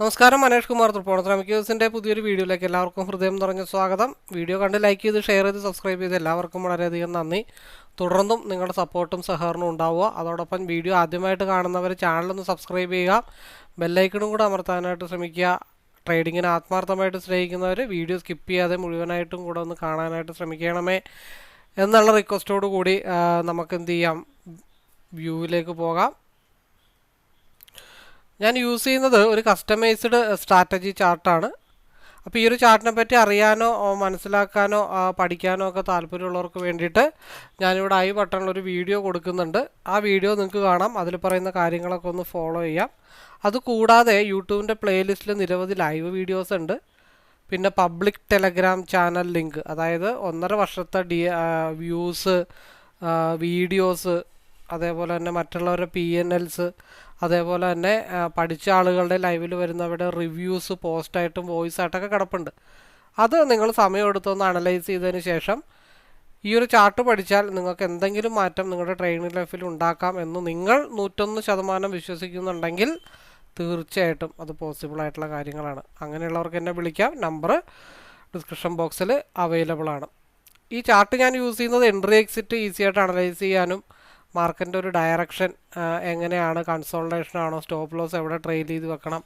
നമസ്കാരം മനേഷ് കുമാർ തൃപ്പോണത്ര മിക്യൂസിന്റെ പുതിയൊരു വീഡിയോയിലേക്ക് എല്ലാവർക്കും ഹൃദയം നിറഞ്ഞ സ്വാഗതം. വീഡിയോ കണ്ട് ലൈക്ക് ചെയ്ത് ഷെയർ ചെയ്ത് സബ്സ്ക്രൈബ് ചെയ്ത് എല്ലാവർക്കും വളരെയധികം നന്ദി. തുടർന്നും നിങ്ങളുടെ സപ്പോർട്ടും സഹകരണവും ഉണ്ടാവുക. അതോടൊപ്പം വീഡിയോ ആദ്യമായിട്ട് കാണുന്നവർ ചാനലൊന്ന് സബ്സ്ക്രൈബ് ചെയ്യുക. ബെല്ലൈക്കണും കൂടെ അമർത്താനായിട്ട് ശ്രമിക്കുക. ട്രേഡിങ്ങിന് ആത്മാർത്ഥമായിട്ട് സ്നേഹിക്കുന്നവർ വീഡിയോ സ്കിപ്പ് ചെയ്യാതെ മുഴുവനായിട്ടും കൂടെ ഒന്ന് കാണാനായിട്ട് ശ്രമിക്കണമേ എന്നുള്ള റിക്വസ്റ്റോടു കൂടി നമുക്ക് എന്ത് ചെയ്യാം? വ്യൂവിലേക്ക് പോകാം. ഞാൻ യൂസ് ചെയ്യുന്നത് ഒരു കസ്റ്റമൈസ്ഡ് സ്ട്രാറ്റജി ചാർട്ടാണ് അപ്പോൾ ഈ ഒരു ചാർട്ടിനെ പറ്റി അറിയാനോ മനസ്സിലാക്കാനോ പഠിക്കാനോ ഒക്കെ താല്പര്യമുള്ളവർക്ക് വേണ്ടിയിട്ട് ഞാനിവിടെ ഐ ബട്ടണിലൊരു വീഡിയോ കൊടുക്കുന്നുണ്ട്. ആ വീഡിയോ നിങ്ങൾക്ക് കാണാം. അതിൽ പറയുന്ന കാര്യങ്ങളൊക്കെ ഒന്ന് ഫോളോ ചെയ്യാം. അതുകൂടാതെ യൂട്യൂബിന്റെ പ്ലേലിസ്റ്റിൽ നിരവധി ലൈവ് വീഡിയോസ് ഉണ്ട്. പിന്നെ പബ്ലിക് ടെലഗ്രാം ചാനൽ ലിങ്ക് അതായത് ഒന്നര വർഷത്തെ ഡി വ്യൂസ് വീഡിയോസ് അതേപോലെ തന്നെ മറ്റുള്ളവരുടെ പി എൻ എൽസ് അതേപോലെ തന്നെ പഠിച്ച ആളുകളുടെ ലൈവിൽ വരുന്നവരുടെ റിവ്യൂസ് പോസ്റ്റായിട്ടും വോയിസ് ആയിട്ടൊക്കെ കിടപ്പുണ്ട്. അത് നിങ്ങൾ സമയമെടുത്തൊന്ന് അനലൈസ് ചെയ്തതിന് ശേഷം ഈ ഒരു ചാർട്ട് പഠിച്ചാൽ നിങ്ങൾക്ക് എന്തെങ്കിലും മാറ്റം നിങ്ങളുടെ ട്രെയിനിങ് ലൈഫിൽ ഉണ്ടാക്കാം എന്ന് നിങ്ങൾ നൂറ്റൊന്ന് ശതമാനം വിശ്വസിക്കുന്നുണ്ടെങ്കിൽ തീർച്ചയായിട്ടും അത് പോസിബിൾ ആയിട്ടുള്ള കാര്യങ്ങളാണ്. അങ്ങനെയുള്ളവർക്ക് എന്നെ വിളിക്കാം. നമ്പർ ഡിസ്ക്രിപ്ഷൻ ബോക്സിൽ അവൈലബിൾ ആണ്. ഈ ചാർട്ട് ഞാൻ യൂസ് ചെയ്യുന്നത് എൻട്രി എക്സിറ്റ് ഈസി ആയിട്ട് അനലൈസ് ചെയ്യാനും മാർക്കറ്റിന്റെ ഒരു ഡയറക്ഷൻ എങ്ങനെയാണ് കൺസോൾട്ടേഷൻ ആണോ സ്റ്റോപ്പ് ലോസ് എവിടെ ട്രെയിൽ ചെയ്ത് വെക്കണം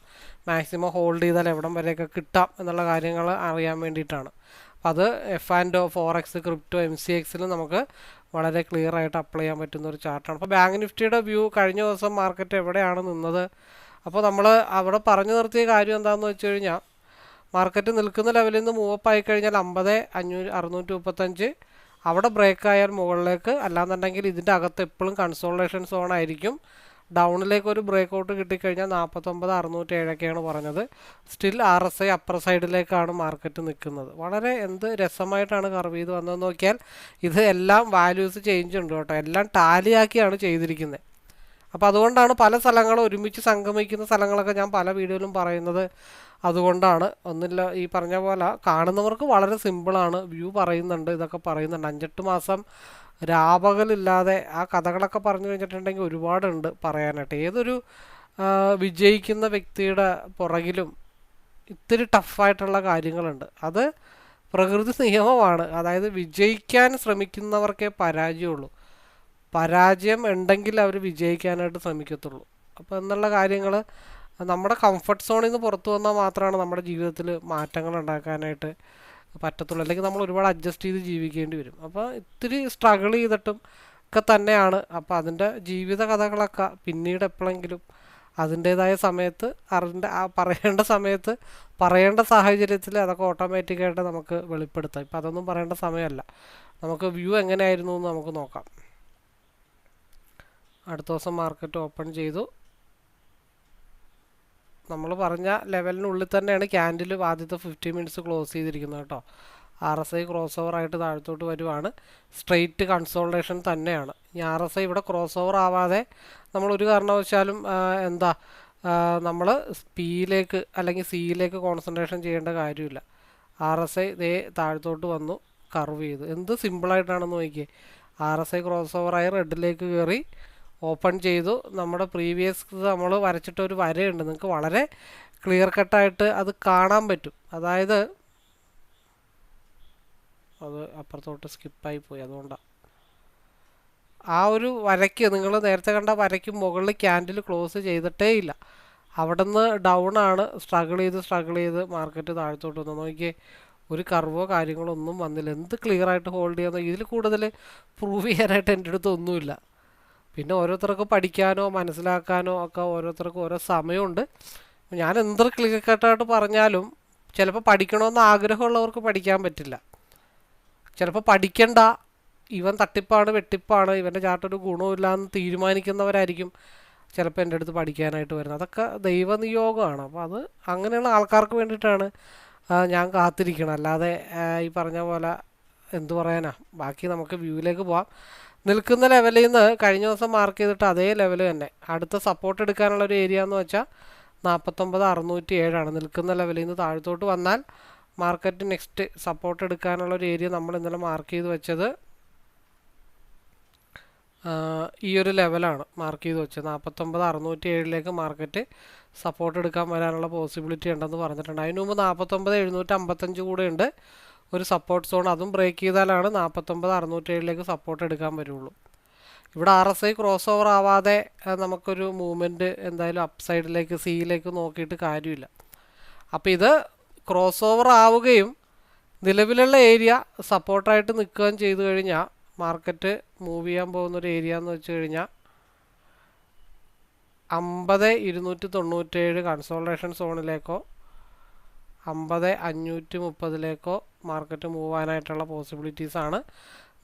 മാക്സിമം ഹോൾഡ് ചെയ്താൽ എവിടം വരെയൊക്കെ കിട്ടാം എന്നുള്ള കാര്യങ്ങൾ അറിയാൻ വേണ്ടിയിട്ടാണ്. അത് F and X crypto M C എക്സിൽ നമുക്ക് വളരെ ക്ലിയർ ആയിട്ട് അപ്ലൈ ചെയ്യാൻ പറ്റുന്ന ഒരു ചാർട്ടാണ് അപ്പോൾ ബാങ്ക് നിഫ്റ്റിയുടെ വ്യൂ കഴിഞ്ഞ ദിവസം മാർക്കറ്റ് എവിടെയാണ് നിന്നത്? അപ്പോൾ നമ്മൾ അവിടെ പറഞ്ഞു നിർത്തിയ കാര്യം എന്താണെന്ന് വെച്ച് കഴിഞ്ഞാൽ മാർക്കറ്റ് നിൽക്കുന്ന ലെവലിൽ നിന്ന് മൂവപ്പ് ആയി കഴിഞ്ഞാൽ അമ്പത് അഞ്ഞൂറ് അറുന്നൂറ്റി മുപ്പത്തഞ്ച് അവിടെ ബ്രേക്ക് ആയാൽ മുകളിലേക്ക് അല്ലാന്നുണ്ടെങ്കിൽ ഇതിന്റെ അകത്ത് എപ്പോഴും കൺസോൾട്ടേഷൻ സോൺ ആയിരിക്കും. ഡൗണിലേക്ക് ഒരു ബ്രേക്ക് ഔട്ട് കിട്ടിക്കഴിഞ്ഞാൽ നാൽപ്പത്തൊമ്പത് അറുന്നൂറ്റി ഏഴൊക്കെയാണ് പറഞ്ഞത്. Still R S I upper സൈഡിലേക്കാണ് market നിൽക്കുന്നത്. വളരെ എന്ത് രസമായിട്ടാണ് കർവ് ചെയ്ത് വന്നതെന്ന് നോക്കിയാൽ ഇത് എല്ലാം വാല്യൂസ് ചേഞ്ച് ഉണ്ട് കേട്ടോ. എല്ലാം ടാലിയാക്കിയാണ് ചെയ്തിരിക്കുന്നത്. അപ്പോൾ അതുകൊണ്ടാണ് പല സ്ഥലങ്ങളും ഒരുമിച്ച് സംഗമിക്കുന്ന സ്ഥലങ്ങളൊക്കെ ഞാൻ പല വീഡിയോയിലും പറയുന്നത്. അതുകൊണ്ടാണ് ഒന്നില്ല ഈ പറഞ്ഞ പോലെ കാണുന്നവർക്ക് വളരെ സിമ്പിളാണ് വ്യൂ പറയുന്നുണ്ട് ഇതൊക്കെ പറയുന്നുണ്ട്. അഞ്ചെട്ട് മാസം രാപകലില്ലാതെ ആ കഥകളൊക്കെ പറഞ്ഞു കഴിഞ്ഞിട്ടുണ്ടെങ്കിൽ ഒരുപാടുണ്ട് പറയാനായിട്ട്. ഏതൊരു വിജയിക്കുന്ന വ്യക്തിയുടെ പുറകിലും ഇത്തിരി ടഫായിട്ടുള്ള കാര്യങ്ങളുണ്ട്. അത് പ്രകൃതി നിയമമാണ്. അതായത് വിജയിക്കാൻ ശ്രമിക്കുന്നവർക്കേ പരാജയമുള്ളൂ. പരാജയം ഉണ്ടെങ്കിൽ അവർ വിജയിക്കാനായിട്ട് ശ്രമിക്കത്തുള്ളൂ. അപ്പോൾ എന്നുള്ള കാര്യങ്ങൾ നമ്മുടെ കംഫർട്ട് സോണിൽ നിന്ന് പുറത്തു വന്നാൽ മാത്രമാണ് നമ്മുടെ ജീവിതത്തിൽ മാറ്റങ്ങൾ ഉണ്ടാക്കാനായിട്ട് പറ്റത്തുള്ളൂ. അല്ലെങ്കിൽ നമ്മൾ ഒരുപാട് അഡ്ജസ്റ്റ് ചെയ്ത് ജീവിക്കേണ്ടി വരും. അപ്പോൾ ഇത്തിരി സ്ട്രഗിൾ ചെയ്തിട്ടും ഒക്കെ തന്നെയാണ്. അപ്പോൾ അതിന്റെ ജീവിത കഥകളൊക്കെ പിന്നീട് എപ്പോഴെങ്കിലും അതിന്റേതായ സമയത്ത് അറിന്റെ ആ പറയേണ്ട സമയത്ത് പറയേണ്ട സാഹചര്യത്തിൽ അതൊക്കെ ഓട്ടോമാറ്റിക്കായിട്ട് നമുക്ക് വെളിപ്പെടുത്താം. ഇപ്പം അതൊന്നും പറയേണ്ട സമയമല്ല. നമുക്ക് വ്യൂ എങ്ങനെയായിരുന്നു എന്ന് നമുക്ക് നോക്കാം. അടുത്ത ദിവസം മാർക്കറ്റ് ഓപ്പൺ ചെയ്തു. നമ്മൾ പറഞ്ഞ ലെവലിനുള്ളിൽ തന്നെയാണ് ക്യാൻഡിൽ ആദ്യത്തെ ഫിഫ്റ്റി മിനിറ്റ്സ് ക്ലോസ് ചെയ്തിരിക്കുന്നത് കേട്ടോ. R S I cross over ആയിട്ട് താഴത്തോട്ട് വരുവാണ്. സ്ട്രെയിറ്റ് കൺസോൾട്ടേഷൻ തന്നെയാണ്. ഈ ആർ എസ് ഐ ഇവിടെ ക്രോസ് ഓവർ ആവാതെ നമ്മൾ ഒരു കാരണവശാലും എന്താ നമ്മൾ പിയിലേക്ക് അല്ലെങ്കിൽ സിയിലേക്ക് കോൺസെൻട്രേഷൻ ചെയ്യേണ്ട കാര്യമില്ല. ആർ എസ് ഐ ദേ താഴത്തോട്ട് വന്നു കർവ് ചെയ്തു. എന്ത് സിമ്പിളായിട്ടാണെന്ന് നോക്കിയേ. ആർ എസ് ഐ ക്രോസ് ഓവറായി റെഡിലേക്ക് കയറി ഓപ്പൺ ചെയ്തു. നമ്മുടെ പ്രീവിയസ് നമ്മൾ വരച്ചിട്ട ഒരു വരയുണ്ട്. നിങ്ങൾക്ക് വളരെ ക്ലിയർ കട്ടായിട്ട് അത് കാണാൻ പറ്റും. അതായത് അത് അപ്പുറത്തോട്ട് സ്കിപ്പായി പോയി. അതുകൊണ്ടാണ് ആ ഒരു വരയ്ക്ക് നിങ്ങൾ നേരത്തെ കണ്ട വരയ്ക്ക് മുകളിൽ ക്യാൻഡിൽ ക്ലോസ് ചെയ്തിട്ടേ ഇല്ല. അവിടെ ഡൗൺ ആണ്. സ്ട്രഗിൾ ചെയ്ത് സ്ട്രഗിൾ ചെയ്ത് മാർക്കറ്റ് താഴത്തോട്ട് വന്നു. നോക്കിയേ ഒരു കർവോ കാര്യങ്ങളോ ഒന്നും വന്നില്ല. എന്ത് ക്ലിയർ ആയിട്ട് ഹോൾഡ് ചെയ്യാൻ ഇതിൽ കൂടുതൽ പ്രൂവ് ചെയ്യാനായിട്ട് എന്റെ അടുത്ത് ഒന്നുമില്ല. പിന്നെ ഓരോരുത്തർക്ക് പഠിക്കാനോ മനസ്സിലാക്കാനോ ഒക്കെ ഓരോരുത്തർക്കും ഓരോ സമയമുണ്ട്. ഞാൻ എന്ത് ക്ലിയർ കട്ടായിട്ട് പറഞ്ഞാലും ചിലപ്പോൾ പഠിക്കണമെന്ന് ആഗ്രഹമുള്ളവർക്ക് പഠിക്കാൻ പറ്റില്ല. ചിലപ്പോൾ പഠിക്കണ്ട ഇവൻ തട്ടിപ്പാണ് വെട്ടിപ്പാണ് ഇവന്റെ ചാട്ടൊരു ഗുണമില്ല എന്ന് തീരുമാനിക്കുന്നവരായിരിക്കും ചിലപ്പോൾ എന്റെ അടുത്ത് പഠിക്കാനായിട്ട് വരുന്നത്. അതൊക്കെ ദൈവനിയോഗമാണ്. അപ്പോൾ അത് അങ്ങനെയുള്ള ആൾക്കാർക്ക് വേണ്ടിയിട്ടാണ് ഞാൻ കാത്തിരിക്കണം അല്ലാതെ ഈ പറഞ്ഞ പോലെ എന്തു പറയാനാ ബാക്കി നമുക്ക് വ്യൂവിലേക്ക് പോവാം. നിൽക്കുന്ന ലെവലിൽ നിന്ന് കഴിഞ്ഞ ദിവസം മാർക്ക് ചെയ്തിട്ട് അതേ ലെവൽ തന്നെ. അടുത്ത സപ്പോർട്ട് എടുക്കാനുള്ള ഒരു ഏരിയ എന്ന് വെച്ചാൽ നാൽപ്പത്തൊമ്പത് അറുന്നൂറ്റി ഏഴാണ് നിൽക്കുന്ന ലെവലിൽ നിന്ന് താഴത്തോട്ട് വന്നാൽ മാർക്കറ്റ് നെക്സ്റ്റ് സപ്പോർട്ട് എടുക്കാനുള്ള ഒരു ഏരിയ നമ്മൾ ഇന്നലെ മാർക്ക് ചെയ്ത് വെച്ചത് ഈ ഒരു ലെവലാണ് മാർക്ക് ചെയ്ത് വെച്ചത്. നാൽപ്പത്തൊമ്പത് അറുന്നൂറ്റി ഏഴിലേക്ക് മാർക്കറ്റ് സപ്പോർട്ട് എടുക്കാൻ വരാനുള്ള പോസിബിലിറ്റി ഉണ്ടെന്ന് പറഞ്ഞിട്ടുണ്ട്. അതിനു മുമ്പ് നാൽപ്പത്തൊമ്പത് എഴുന്നൂറ്റി അമ്പത്തഞ്ച് കൂടെ ഉണ്ട്. ഒരു സപ്പോർട്ട് സോൺ അതും ബ്രേക്ക് ചെയ്താലാണ് നാൽപ്പത്തൊമ്പത് അറുന്നൂറ്റേഴിലേക്ക് സപ്പോർട്ട് എടുക്കാൻ പറ്റുള്ളൂ. ഇവിടെ R S I cross over ആവാതെ നമുക്കൊരു മൂവ്മെന്റ് എന്തായാലും അപ്പ് സൈഡിലേക്ക് സിയിലേക്ക് നോക്കിയിട്ട് കാര്യമില്ല. അപ്പോൾ ഇത് ക്രോസ് ഓവർ ആവുകയും നിലവിലുള്ള ഏരിയ സപ്പോർട്ടായിട്ട് നിൽക്കുകയും ചെയ്തു കഴിഞ്ഞാൽ മാർക്കറ്റ് മൂവ് ചെയ്യാൻ പോകുന്നൊരു ഏരിയ എന്ന് വെച്ച് കഴിഞ്ഞാൽ അമ്പത് ഇരുന്നൂറ്റി തൊണ്ണൂറ്റേഴ് കൺസോൾട്ടേഷൻ സോണിലേക്കോ അമ്പത് അഞ്ഞൂറ്റി മുപ്പതിലേക്കോ മാർക്കറ്റ് മൂവാനായിട്ടുള്ള പോസിബിലിറ്റീസ് ആണ്.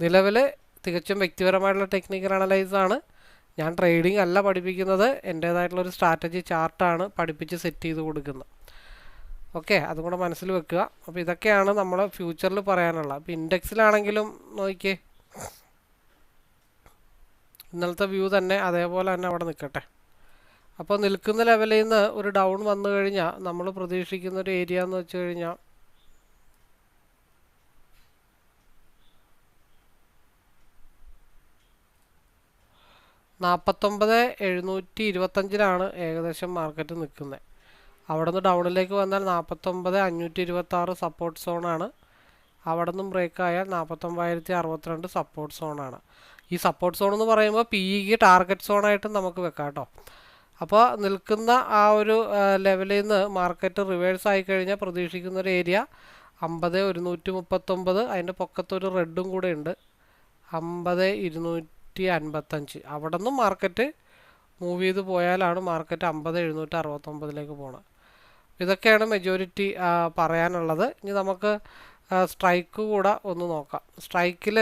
നിലവിൽ തികച്ചും വ്യക്തിപരമായിട്ടുള്ള ടെക്നിക്കൽ അനലൈസ് ആണ്. ഞാൻ ട്രേഡിംഗ് അല്ല പഠിപ്പിക്കുന്നത്. എന്റേതായിട്ടുള്ളൊരു സ്ട്രാറ്റജി ചാർട്ടാണ് പഠിപ്പിച്ച് സെറ്റ് ചെയ്ത് കൊടുക്കുന്നത്. ഓക്കെ അതും കൂടെ മനസ്സിൽ വെക്കുക. അപ്പോൾ ഇതൊക്കെയാണ് നമ്മൾ ഫ്യൂച്ചറിൽ പറയാനുള്ളത്. അപ്പോൾ ഇൻഡെക്സിലാണെങ്കിലും നോക്കിയേ. ഇന്നലത്തെ വ്യൂ തന്നെ അതേപോലെ തന്നെ അവിടെ നിൽക്കട്ടെ അപ്പോൾ നിൽക്കുന്ന ലെവലിൽ നിന്ന് ഒരു ഡൗൺ വന്നു കഴിഞ്ഞാൽ നമ്മൾ പ്രതീക്ഷിക്കുന്ന ഒരു ഏരിയ എന്ന് വെച്ച് കഴിഞ്ഞാൽ നാൽപ്പത്തൊമ്പത് എഴുന്നൂറ്റി ഇരുപത്തഞ്ചിലാണ് ഏകദേശം മാർക്കറ്റ് നിൽക്കുന്നത് അവിടെ നിന്ന് ഡൗണിലേക്ക് വന്നാൽ നാൽപ്പത്തൊമ്പത് അഞ്ഞൂറ്റി ഇരുപത്തി ആറ് സപ്പോർട്ട് സോണാണ് അവിടെ നിന്നും ബ്രേക്ക് ആയാൽ നാൽപ്പത്തൊമ്പതിനായിരത്തി അറുപത്തിരണ്ട് സപ്പോർട്ട് സോണാണ് ഈ സപ്പോർട്ട് സോൺ എന്ന് പറയുമ്പോൾ പി ഇക്ക് ടാർഗറ്റ് സോണായിട്ടും നമുക്ക് വെക്കാം കേട്ടോ അപ്പോൾ നിൽക്കുന്ന ആ ഒരു ലെവലിൽ നിന്ന് മാർക്കറ്റ് റിവേഴ്സ് ആയി കഴിഞ്ഞാൽ പ്രതീക്ഷിക്കുന്ന ഒരു ഏരിയ അമ്പത് ഒരുന്നൂറ്റി മുപ്പത്തൊമ്പത് അതിന്റെ പൊക്കത്തൊരു റെഡും കൂടെ ഉണ്ട്. അമ്പത് ഇരുന്നൂറ്റി അൻപത്തഞ്ച് അവിടെ നിന്നും മാർക്കറ്റ് മൂവ് ചെയ്ത് പോയാലാണ് മാർക്കറ്റ് അമ്പത് എഴുന്നൂറ്റി അറുപത്തൊമ്പതിലേക്ക് പോകുന്നത് ഇതൊക്കെയാണ് മെജോറിറ്റി പറയാനുള്ളത്. ഇനി നമുക്ക് സ്ട്രൈക്ക് കൂടെ ഒന്ന് നോക്കാം. സ്ട്രൈക്കിൽ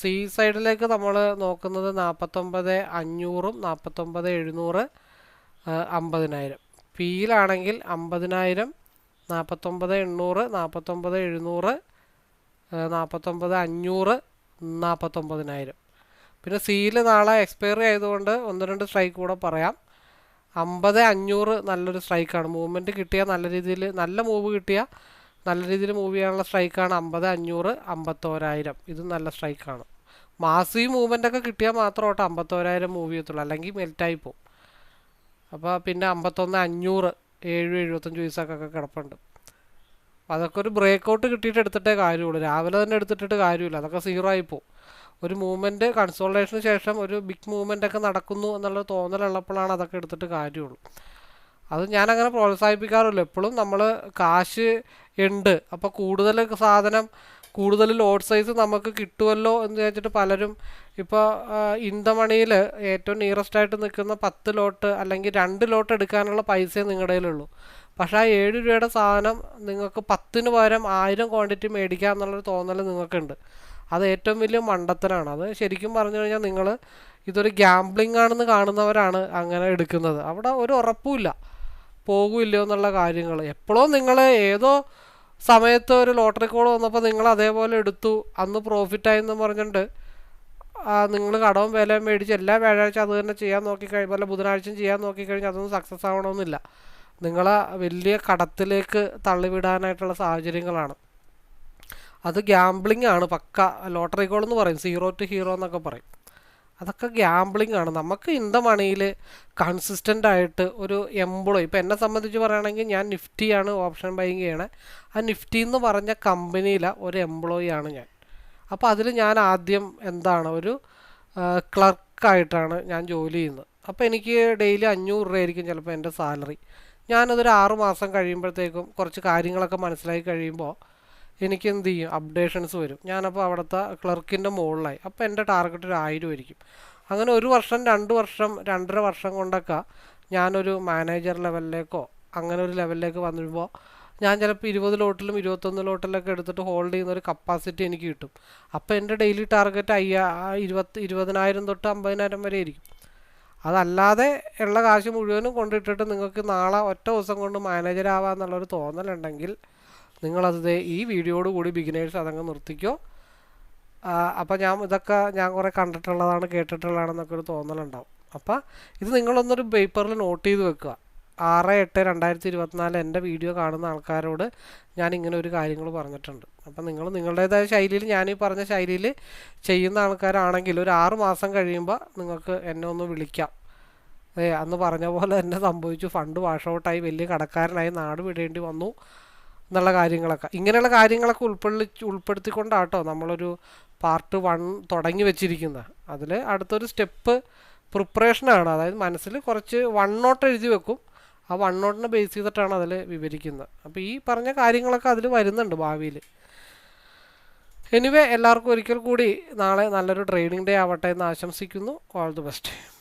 സി സൈഡിലേക്ക് നമ്മൾ നോക്കുന്നത് നാൽപ്പത്തൊമ്പത് അഞ്ഞൂറും നാൽപ്പത്തൊമ്പത് എഴുന്നൂറ് അമ്പതിനായിരം. പിയിലാണെങ്കിൽ അമ്പതിനായിരം നാൽപ്പത്തൊമ്പത് എണ്ണൂറ് നാൽപ്പത്തൊമ്പത് എഴുന്നൂറ് നാൽപ്പത്തൊമ്പത് അഞ്ഞൂറ് നാൽപ്പത്തൊമ്പതിനായിരം. പിന്നെ സിയിൽ നാളെ എക്സ്പയറി ആയതുകൊണ്ട് ഒന്ന് രണ്ട് സ്ട്രൈക്ക് കൂടെ പറയാം. അമ്പത് അഞ്ഞൂറ് നല്ലൊരു സ്ട്രൈക്കാണ്. മൂവ്മെന്റ് കിട്ടിയാൽ നല്ല രീതിയിൽ നല്ല മൂവ് കിട്ടിയാൽ നല്ല രീതിയിൽ മൂവ് ചെയ്യാനുള്ള സ്ട്രൈക്കാണ് അമ്പത് അഞ്ഞൂറ് അമ്പത്തോരായിരം. ഇത് നല്ല സ്ട്രൈക്കാണ് മാസി മൂവ്മെന്റ് ഒക്കെ കിട്ടിയാൽ മാത്രം ഓട്ടോ അമ്പത്തോരായിരം മൂവ് ചെയ്യത്തുള്ളൂ. അല്ലെങ്കിൽ മെൽറ്റായി പോവും. അപ്പോൾ പിന്നെ അമ്പത്തൊന്ന് അഞ്ഞൂറ് ഏഴ് എഴുപത്തഞ്ച് പൈസക്കൊക്കെ കിടപ്പുണ്ട്. അതൊക്കെ ഒരു ബ്രേക്ക് ഔട്ട് കിട്ടിയിട്ട് എടുത്തിട്ടേ കാര്യമുള്ളൂ. രാവിലെ തന്നെ എടുത്തിട്ട് കാര്യമില്ല. അതൊക്കെ സീറോ ആയി ഒരു മൂവ്മെന്റ് കൺസോൾട്ടേഷന് ശേഷം ഒരു ബിഗ് മൂവ്മെന്റ് ഒക്കെ നടക്കുന്നു എന്നുള്ള തോന്നലുള്ളപ്പോഴാണ് അതൊക്കെ എടുത്തിട്ട് കാര്യമുള്ളൂ. അത് ഞാനങ്ങനെ പ്രോത്സാഹിപ്പിക്കാറില്ല. എപ്പോഴും നമ്മൾ കാശ് ഉണ്ട്. അപ്പോൾ കൂടുതൽ സാധനം കൂടുതൽ ലോഡ് സൈസ് നമുക്ക് കിട്ടുമല്ലോ എന്ന് വെച്ചിട്ട് പലരും ഇപ്പോൾ ഇന്ദമണിയിൽ ഏറ്റവും നിയറസ്റ്റ് ആയിട്ട് നിൽക്കുന്ന പത്ത് ലോട്ട് അല്ലെങ്കിൽ രണ്ട് ലോട്ട് എടുക്കാനുള്ള പൈസയെ നിങ്ങളുടെ കയ്യിലുള്ളൂ. പക്ഷേ ആ ഏഴ് രൂപയുടെ സാധനം നിങ്ങൾക്ക് പത്തിന് പകരം ആയിരം ക്വാണ്ടിറ്റി മേടിക്കുക എന്നുള്ളൊരു തോന്നൽ നിങ്ങൾക്കുണ്ട്. അത് ഏറ്റവും വലിയ മണ്ടത്തനാണ് അത് ശരിക്കും പറഞ്ഞു കഴിഞ്ഞാൽ നിങ്ങൾ ഇതൊരു ഗ്യാംബ്ലിംഗ് ആണെന്ന് കാണുന്നവരാണ് അങ്ങനെ എടുക്കുന്നത്. അവിടെ ഒരു ഉറപ്പുമില്ല പോകില്ലയോ എന്നുള്ള കാര്യങ്ങൾ എപ്പോഴോ നിങ്ങൾ ഏതോ സമയത്ത് ഒരു ലോട്ടറി കോൾ വന്നപ്പോൾ നിങ്ങൾ അതേപോലെ എടുത്തു. അന്ന് പ്രോഫിറ്റായി എന്ന് പറഞ്ഞിട്ട് നിങ്ങൾ കടവും വിലയും മേടിച്ച് എല്ലാ വ്യാഴാഴ്ച അത് തന്നെ ചെയ്യാൻ നോക്കിക്കഴിഞ്ഞാൽ പോലെ ബുധനാഴ്ചയും ചെയ്യാൻ നോക്കിക്കഴിഞ്ഞാൽ അതൊന്നും സക്സസ് ആവണമെന്നില്ല നിങ്ങളെ വലിയ കടത്തിലേക്ക് തള്ളിവിടാനായിട്ടുള്ള സാഹചര്യങ്ങളാണ്. അത് ഗ്യാംബ്ലിംഗ് ആണ് പക്ക ലോട്ടറി കോൾ എന്ന് പറയും. സീറോ ടു ഹീറോ എന്നൊക്കെ പറയും. അതൊക്കെ ഗ്യാംബ്ലിംഗ് ആണ്. നമുക്ക് ദ മണിയിൽ കൺസിസ്റ്റന്റ് ആയിട്ട് ഒരു എംപ്ലോയി ഇപ്പോൾ എന്നെ സംബന്ധിച്ച് പറയുകയാണെങ്കിൽ ഞാൻ നിഫ്റ്റിയാണ് ഓപ്ഷൻ ബൈങ് ചെയ്യണേ. ആ നിഫ്റ്റി എന്ന് പറഞ്ഞ കമ്പനിയിലെ ഒരു എംപ്ലോയി ആണ് ഞാൻ. അപ്പോൾ അതിൽ ഞാൻ ആദ്യം എന്താണ് ഒരു ക്ലർക്കായിട്ടാണ് ഞാൻ ജോലി ചെയ്യുന്നത്. അപ്പോൾ എനിക്ക് ഡെയിലി അഞ്ഞൂറ് രൂപയായിരിക്കും ചിലപ്പോൾ എന്റെ സാലറി ഞാനതൊരു ആറ് മാസം കഴിയുമ്പോഴത്തേക്കും കുറച്ച് കാര്യങ്ങളൊക്കെ മനസ്സിലാക്കി കഴിയുമ്പോൾ എനിക്ക് എന്ത് ചെയ്യും അപ്ഡേഷൻസ് വരും. ഞാനപ്പോൾ അവിടുത്തെ ക്ലർക്കിന്റെ മുകളിലായി അപ്പോൾ എന്റെ ടാർഗറ്റ് ഒരു ആയിരം ആയിരിക്കും. അങ്ങനെ ഒരു വർഷം രണ്ട് വർഷം രണ്ടര വർഷം കൊണ്ടൊക്കെ ഞാനൊരു മാനേജർ ലെവലിലേക്കോ അങ്ങനെ ഒരു ലെവലിലേക്ക് വന്നിരുമ്പോൾ ഞാൻ ചിലപ്പോൾ ഇരുപത് ലോട്ടിലും ഇരുപത്തൊന്ന് ലോട്ടിലൊക്കെ എടുത്തിട്ട് ഹോൾഡ് ചെയ്യുന്ന ഒരു കപ്പാസിറ്റി എനിക്ക് കിട്ടും. അപ്പോൾ എന്റെ ഡെയിലി ടാർഗറ്റ് അയ്യ ഇരുപത്തി ഇരുപതിനായിരം തൊട്ട് അമ്പതിനായിരം വരെ ആയിരിക്കും. അതല്ലാതെ ഉള്ള കാശ് മുഴുവനും കൊണ്ടിട്ടിട്ട് നിങ്ങൾക്ക് നാളെ ഒറ്റ ദിവസം കൊണ്ട് മാനേജർ ആവാന്നുള്ളൊരു തോന്നലുണ്ടെങ്കിൽ നിങ്ങളത് ഈ വീഡിയോയോട് കൂടി ബിഗിനേഴ്സ് അതങ്ങ് നിർത്തിക്കോ. അപ്പോൾ ഞാൻ ഇതൊക്കെ ഞാൻ കുറേ കണ്ടിട്ടുള്ളതാണ് കേട്ടിട്ടുള്ളതാണെന്നൊക്കെ ഒരു തോന്നലുണ്ടാവും. അപ്പോൾ ഇത് നിങ്ങളൊന്നൊരു പേപ്പറിൽ നോട്ട് ചെയ്ത് വെക്കുക. ആറ് എട്ട് രണ്ടായിരത്തി ഇരുപത്തിനാല് എന്റെ വീഡിയോ കാണുന്ന ആൾക്കാരോട് ഞാൻ ഇങ്ങനെ ഒരു കാര്യങ്ങൾ പറഞ്ഞിട്ടുണ്ട്. അപ്പം നിങ്ങൾ നിങ്ങളുടേതായ ശൈലിയിൽ ഞാൻ പറഞ്ഞ ശൈലിയിൽ ചെയ്യുന്ന ആൾക്കാരാണെങ്കിൽ ഒരു ആറ് മാസം കഴിയുമ്പോൾ നിങ്ങൾക്ക് എന്നെ ഒന്ന് വിളിക്കാം. അന്ന് പറഞ്ഞ പോലെ തന്നെ സംഭവിച്ചു. ഫണ്ട് വാഷ് ഔട്ടായി. വലിയ കടക്കാരനായി നാട് വിടേണ്ടി വന്നു. എന്നുള്ള കാര്യങ്ങളൊക്കെ. ഇങ്ങനെയുള്ള കാര്യങ്ങളൊക്കെ ഉൾപ്പെടുത്തി ഉൾപ്പെടുത്തിക്കൊണ്ടാട്ടോ നമ്മളൊരു പാർട്ട് വൺ തുടങ്ങി വെച്ചിരിക്കുന്നത് അതിൽ അടുത്തൊരു സ്റ്റെപ്പ് പ്രിപ്പറേഷനാണ്. അതായത് മനസ്സിൽ കുറച്ച് വൺ നോട്ട് എഴുതി വെക്കും. ആ വൺ നോട്ടിനെ ബേസ് ചെയ്തിട്ടാണ് അതിൽ വിവരിക്കുന്നത് അപ്പോൾ ഈ പറഞ്ഞ കാര്യങ്ങളൊക്കെ അതിൽ വരുന്നുണ്ട് ഭാവിയിൽ എനിവേ എല്ലാവർക്കും ഒരിക്കൽ കൂടി നാളെ നല്ലൊരു ട്രെയിനിങ് ഡേ ആവട്ടെ എന്ന് ആശംസിക്കുന്നു. All the best.